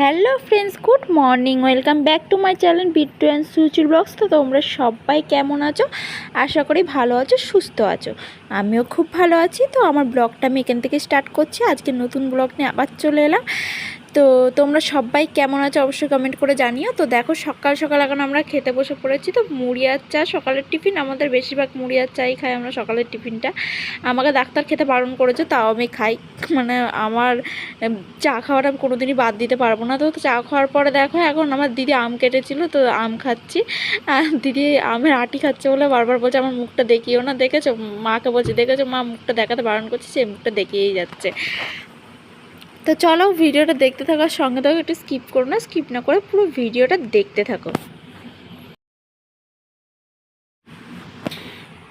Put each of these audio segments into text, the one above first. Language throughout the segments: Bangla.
Hello friends, good morning. Welcome back to my channel Bittu and সুচির blogs. তো তোমরা সবাই কেমন আছো? আশা করি ভালো আছো, সুস্থ আছো। আমিও খুব ভালো আছি। তো আমার ব্লগটা আমি এখান থেকে স্টার্ট করছি। আজকে নতুন ব্লগ নিয়ে আবার চলে এলাম। তো তোমরা সবাই কেমন আছো অবশ্যই কমেন্ট করে জানিও। তো দেখো সকাল সকাল এখন আমরা খেতে বসে পড়েছি। তো মুড়ি আর চা সকালের টিফিন, আমাদের বেশিরভাগ মুড়ি আর চাই খাই আমরা সকালের টিফিনটা। আমাকে ডাক্তার খেতে বারণ করেছে, তাও আমি খাই। মানে আমার চা খাওয়াটা আমি কোনোদিনই বাদ দিতে পারব না। তো চা খাওয়ার পরে দেখো এখন আমার দিদি আম কেটেছিল, তো আম খাচ্ছি। আর দিদি আমের আটি খাচ্ছে বলে বারবার বলছে, আমার মুখটা দেখিও না। দেখেছ? মাকে বলছে, দেখেছ মা মুখটা দেখাতে বারণ করছি, সে মুখটা দেখিয়েই যাচ্ছে। তো চলো ভিডিওটা দেখতে থাকার সঙ্গে থাকো, একটু স্কিপ করো না স্কিপ না করে পুরো ভিডিওটা দেখতে থাকো।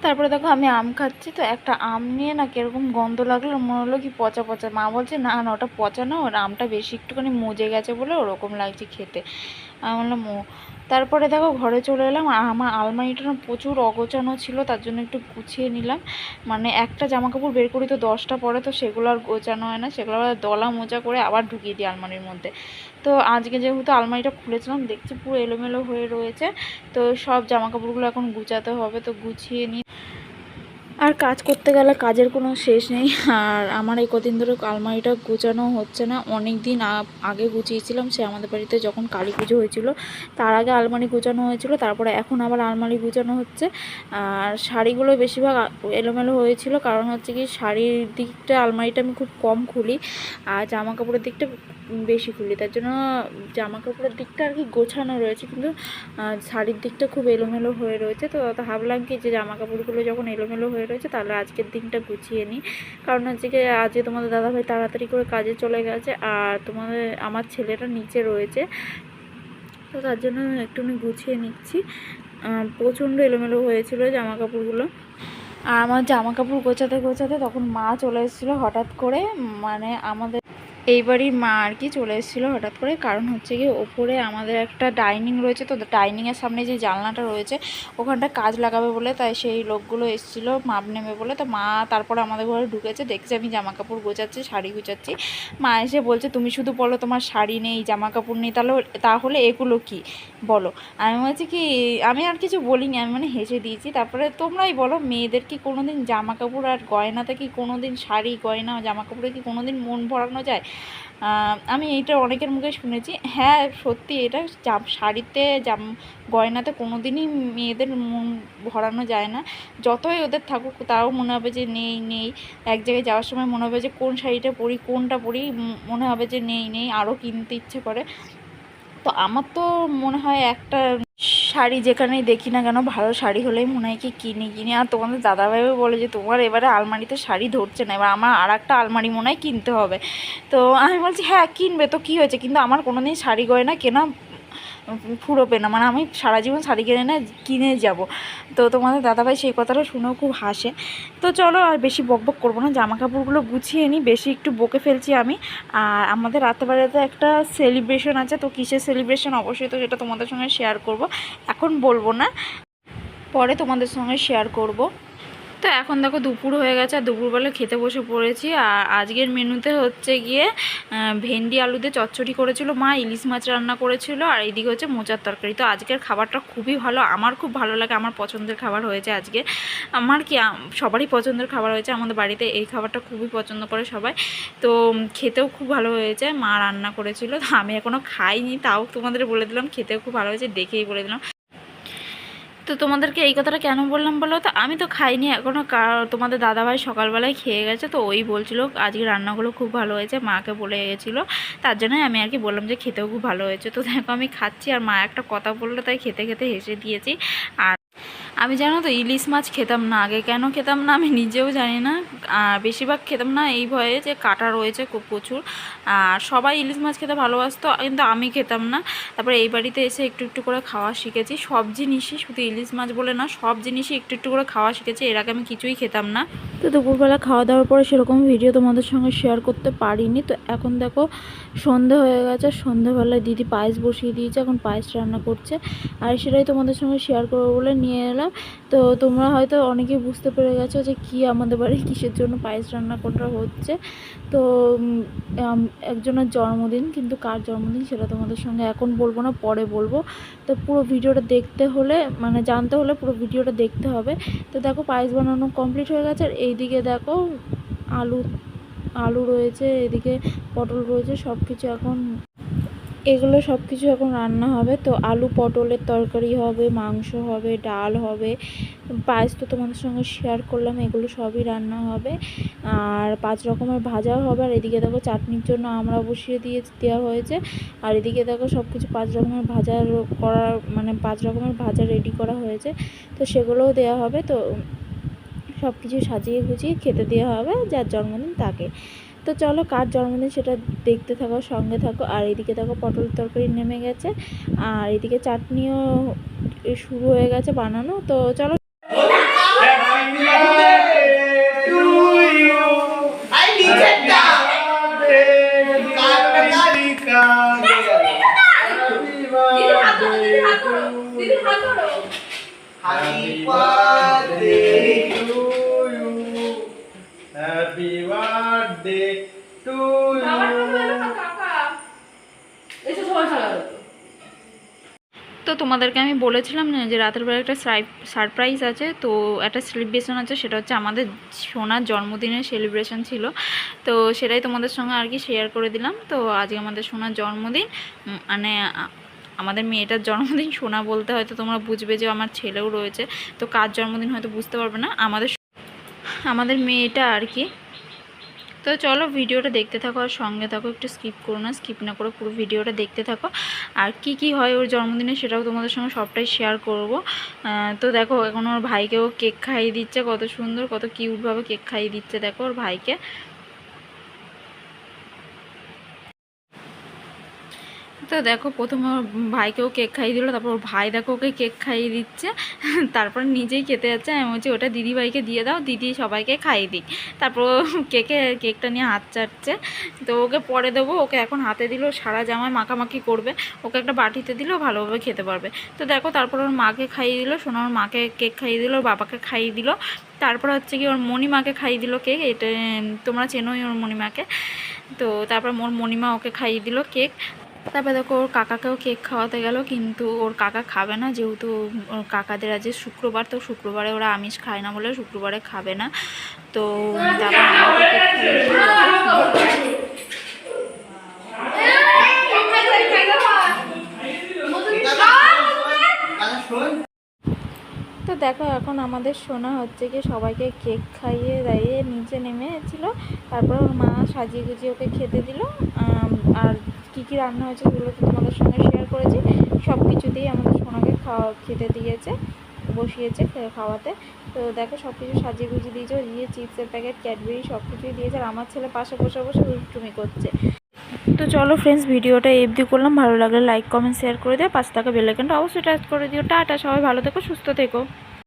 তারপরে দেখো আমি আম খাচ্ছি, তো একটা আম নিয়ে না কীরকম গন্ধ লাগল, মনে হলো কি পচা পচা। মা বলছে, না না, ওটা পচা না, ওর আমটা বেশি একটুখানি মজে গেছে বলে ওরকম লাগছে খেতে। আমি বললাম, ও। তারপরে দেখো ঘরে চলে এলাম, আর আমার আলমারিটা না প্রচুর অগোছানো ছিল, তার জন্য একটু গুছিয়ে নিলাম। মানে একটা জামা কাপড় বের করি তো দশটা পরে, তো সেগুলো আর গোছানো হয় না, সেগুলো আবার দলা মোজা করে আবার ঢুকিয়ে দিই আলমারির মধ্যে। তো আজকে যেহেতু আলমারিটা খুলেছিলাম, দেখছি পুরো এলোমেলো হয়ে রয়েছে, তো সব জামা কাপড়গুলো এখন গুছাতে হবে, তো গুছিয়ে নিই। আর কাজ করতে গেলে কাজের কোনো শেষ নেই। আর আমার এই কদিন ধরে আলমারিটা গুছানো হচ্ছে না। অনেক দিন আগে গুছিয়েছিলাম, সে আমাদের বাড়িতে যখন কালী পুজো হয়েছিল, তার আগে আলমারি গুছানো হয়েছিল, তারপরে এখন আবার আলমারি গুছানো হচ্ছে। আর শাড়িগুলো বেশিরভাগ এলোমেলো হয়েছিল, কারণ হচ্ছে কি শাড়ির দিকটা, আলমারিটা আমি খুব কম খুলি, আর জামা কাপড়ের দিকটা বেশি খুলি। তার জন্য জামা কাপড়ের দিকটা আর কি গোছানো রয়েছে, কিন্তু শাড়ির দিকটা খুব এলোমেলো হয়ে রয়েছে। তো ভাবলাম কি যে জামা কাপড়গুলো যখন এলোমেলো হয়ে রয়েছে, তাহলে আজকের দিনটা গুছিয়ে নিই। কারণ হচ্ছে কি আজকে তোমাদের দাদাভাই তাড়াতাড়ি করে কাজে চলে গেছে আর তোমাদের, আমার ছেলেটা নিচে রয়েছে। তো তার জন্য একটুখানি গুছিয়ে নিচ্ছি। প্রচণ্ড এলোমেলো হয়েছিল জামা কাপড়গুলো আর আমার জামা কাপড় গোছাতে গোছাতে তখন মা চলে এসেছিল হঠাৎ করে মানে আমাদের এই বাড়ির মা আর কি চলে এসেছিল হঠাৎ করে। কারণ হচ্ছে কি ওপরে আমাদের একটা ডাইনিং রয়েছে, তো ডাইনিংয়ের সামনে যে জানলাটা রয়েছে, ওখানটা কাজ লাগাবে বলে তাই সেই লোকগুলো এসেছিল, মাপ নেবে বলে। তো মা তারপরে আমাদের ঘরে ঢুকেছে, দেখছে আমি জামা কাপড় গোছাচ্ছি, শাড়ি গুছাচ্ছি। মা এসে বলছে, তুমি শুধু বলো তোমার শাড়ি নেই জামা কাপড় নেই, তাহলে তাহলে এগুলো কি? বলো। আমি বলছি কি, আমি আর কিছু বলিনি, আমি মানে হেসে দিয়েছি। তারপরে তোমরাই বলো, মেয়েদের কি কোনো দিন জামা কাপড় আর গয়নাতে কি কোনো দিন শাড়ি, গয়না জামা কাপড়ে কি কোনো দিন মন ভরানো যায়? আমি এটা অনেকের মুখে শুনেছি। হ্যাঁ সত্যি, এটা জাম- শাড়িতে জাম, গয়নাতে কোনো দিনই মেয়েদের মন ভরানো যায় না। যতই ওদের থাকুক, তাও মনে হবে যে নেই নেই। এক জায়গায় যাওয়ার সময় মনে হবে যে কোন শাড়িটা পরি, কোনটা পরি মনে হবে যে নেই নেই। আরও কিনতে ইচ্ছে করে। তো আমার তো মনে হয় একটা শাড়ি যেখানেই দেখি না কেন, ভালো শাড়ি হলেই মনে হয় কি কিনি কিনি। আর তোমাদের দাদাভাইও বলে যে, তোমার এবারে আলমারিতে শাড়ি ধরছে না, এবার আমার আর একটা আলমারি মনে হয় কিনতে হবে। তো আমি বলছি হ্যাঁ কিনবে। তো কি হয়েছে? কিন্তু আমার কোনো দিন শাড়ি গয়না কেনা ফুরোবে না। মানে আমি সারা জীবন শাড়ি কিনে না কিনে যাব। তো তোমাদের দাদাভাই সেই কথাটা শুনেও খুব হাসে। তো চলো আর বেশি বকবক করব না। জামা কাপড়গুলো গুছিয়ে নিই বেশি একটু বকে ফেলছি আমি। আর আমাদের রাতেবেলাতে একটা সেলিব্রেশন আছে। তো কিসের সেলিব্রেশন অবশ্যই তো সেটা তোমাদের সঙ্গে শেয়ার করব। এখন বলব না। পরে তোমাদের সঙ্গে শেয়ার করব। তো এখন দেখো দুপুর হয়ে গেছে, আর দুপুরবেলা খেতে বসে পড়েছি। আর আজকের মেনুতে হচ্ছে গিয়ে ভেন্ডি আলুতে চচ্চড়ি করেছিল মা, ইলিশ মাছ রান্না করেছিল, আর এইদিকে হচ্ছে মোচার তরকারি। তো আজকের খাবারটা খুবই ভালো, আমার খুব ভালো লাগে, আমার পছন্দের খাবার হয়েছে আজকে। আমার কি সবারই পছন্দের খাবার হয়েছে, আমাদের বাড়িতে এই খাবারটা খুবই পছন্দ করে সবাই। তো খেতেও খুব ভালো হয়েছে, মা রান্না করেছিল আমি এখনও খাইনি, তাও তোমাদের বলে দিলাম, খেতেও খুব ভালো হয়েছে, দেখেই বলে দিলাম। তো তোমাদেরকে এই কথাটা কেন বললাম বলো তো? আমি তো খাইনি এখনও তোমাদের দাদাভাই সকালবেলায় খেয়ে গেছে, তো ওই বলছিল আজকে রান্নাগুলো খুব ভালো হয়েছে, মাকে বলে গেছিল, তার জন্যই আমি আর কি বললাম যে খেতেও খুব ভালো হয়েছে। তো দেখো আমি খাচ্ছি আর মা একটা কথা বলল, তাই খেতে খেতে হেসে দিয়েছি। আর আমি জানো তো, ইলিশ মাছ খেতাম না, আগে কেন খেতাম না আমি নিজেও জানি না। বেশিরভাগ খেতাম না এই ভয়ে যে কাটা রয়েছে খুব প্রচুর। আর সবাই ইলিশ মাছ খেতে ভালোবাসতো, কিন্তু আমি খেতাম না। তারপরে এই বাড়িতে এসে একটু একটু করে খাওয়া শিখেছি। সব জিনিসই শুধু ইলিশ মাছ বলে না, সব জিনিসই একটু একটু করে খাওয়া শিখেছি, এর আগে আমি কিছুই খেতাম না। তো দুপুরবেলা খাওয়া দাওয়ার পরে সেরকম ভিডিও তোমাদের সঙ্গে শেয়ার করতে পারিনি। তো এখন দেখো, সন্ধে হয়ে গেছে, সন্ধেবেলায় দিদি পায়েস বসিয়ে দিয়েছে, এখন পায়েস রান্না করছে। আর সেটাই তোমাদের সঙ্গে শেয়ার করব বলে নিয়ে এলাম। দাও তো তোমরা হয়তো অনেকেই বুঝতে পেরে গেছো যে কি আমাদের বাড়ি কিসের জন্য পায়েস রান্না করা হচ্ছে। তো একজনের জন্মদিন, কিন্তু কার জন্মদিন সেটা তোমাদের সঙ্গে এখন বলব না, পরে বলব। তো পুরো ভিডিওটা দেখতে হলে মানে জানতে হলে পুরো ভিডিওটা দেখতে হবে। তো দেখো পায়েস বানানো কমপ্লিট হয়ে গেছে, আর এইদিকে দেখো আলু আলু রয়েছে, এদিকে পটল রয়েছে সব কিছু এখন এগুলো সব কিছু এখন রান্না হবে। তো আলু পটলের তরকারি হবে, মাংস হবে, ডাল হবে। পায়েস তো তোমাদের সঙ্গে শেয়ার করলাম, এগুলো সবই রান্না হবে। আর পাঁচ রকমের ভাজাও হবে। আর এদিকে দেখো চাটনির জন্য আমরা বসিয়ে দিয়ে দেওয়া হয়েছে। আর এদিকে দেখো সব কিছু পাঁচ রকমের ভাজা করার মানে পাঁচ রকমের ভাজা রেডি করা হয়েছে। তো সেগুলোও দেওয়া হবে। তো সব কিছু সাজিয়ে গুছিয়ে খেতে দেওয়া হবে, যার জন্মদিন তাকে। তো চলো, কার জন্মদিন সেটা দেখতে থাকো, সঙ্গে থাকো। আর এদিকে দেখো পটল তরকারি নেমে গেছে। আর এদিকে চাটনিও শুরু হয়ে গেছে বানানো। তো চলো। আই নিচের দাও birthday to you. তো তোমাদেরকে আমি বলেছিলাম না যে রাতের বেলা একটা সারপ্রাইজ আছে তো একটা সেলিব্রেশন আছে সেটা হচ্ছে আমাদের সোনার জন্মদিনের সেলিব্রেশন ছিল। তো সেটাই তোমাদের সঙ্গে আর কি শেয়ার করে দিলাম। তো আজকে আমাদের সোনার জন্মদিন মানে আমাদের মেয়েটার জন্মদিন সোনা বলতে হয়তো তোমরা বুঝবে যে আমার ছেলেও রয়েছে। তো কার জন্মদিন হয়তো বুঝতে পারবে না। আমাদের আমাদের মেয়েটা আর কি তো চলো ভিডিওটা দেখতে থাকো আর সঙ্গে থাকো, একটু স্কিপ করো না স্কিপ না করে পুরো ভিডিওটা দেখতে থাকো। আর কি কি হয় ওর জন্মদিনে সেটাও তোমাদের সঙ্গে সবটাই শেয়ার করব। তো দেখো, এখন ওর ভাইকেও কেক খাইয়ে দিচ্ছে, কত সুন্দর, কত কিউটভাবে কেক খাইয়ে দিচ্ছে দেখো ওর ভাইকে। তো দেখো প্রথম ওর ভাইকেও কেক খাইয়ে দিল, তারপর ওর ভাই দেখো ওকে কেক খাইয়ে দিচ্ছে। তারপর নিজেই খেতে যাচ্ছে, আমি বলছি ওটা দিদিভাইকে দিয়ে দাও, দিদি সবাইকে খাইয়ে দিক। তারপর কেকে, কেকটা নিয়ে হাত চাটছে। তো ওকে পরে দেবো, ওকে এখন হাতে দিল, সারা জামায় মাখামাখি করবে। ওকে একটা বাটিতে দিলেও ভালোভাবে খেতে পারবে। তো দেখো তারপর ওর মাকে খাইয়ে দিল শোনো ওর মাকে কেক খাইয়ে দিল, বাবাকে খাইয়ে দিল। তারপর হচ্ছে কি ওর মণিমাকে খাইয়ে দিল কেক, এটা তোমরা চেনোই ওর মণিমাকে। তো তারপর ওর মণিমা ওকে খাইয়ে দিল কেক। তারপরে দেখো ওর কাকাকেও কেক খাওয়াতে গেল, কিন্তু ওর কাকা খাবে না, যেহেতু ওর কাকাদের আজ শুক্রবার, তো শুক্রবারে ওরা আমিষ খায় না বলে শুক্রবারে খাবে না। তো তো দেখো, এখন আমাদের সোনা হচ্ছে কি সবাইকে কেক খাইয়ে দাইয়ে নিচে নেমেছিল। তারপর ওর মা সাজিয়ে গুজিয়ে ওকে খেতে দিল। আর কী কী রান্না হয়েছে সেগুলো তো তোমাদের সঙ্গে শেয়ার করেছি। সব কিছুতেই আমাদের সোনাকে খাওয়া, খেতে দিয়েছে, বসিয়েছে খাওয়াতে। তো দেখো সব কিছু সাজিয়ে গুজিয়ে দিয়েছে দিয়ে চিপসের প্যাকেট ক্যাডবেরি সব কিছুই দিয়েছে, আর আমার ছেলে পাশে বসে বসে দুষ্টুমি করছে। তো চলো ফ্রেন্ডস ভিডিওটা এফডি করলাম। ভালো লাগলে লাইক কমেন্ট শেয়ার করে দিও। পাঁচ টাকা বেলাইকনটা অবশ্যই টাচ করে দিও। টাটা, সবাই ভালো থেকো, সুস্থ থেকো।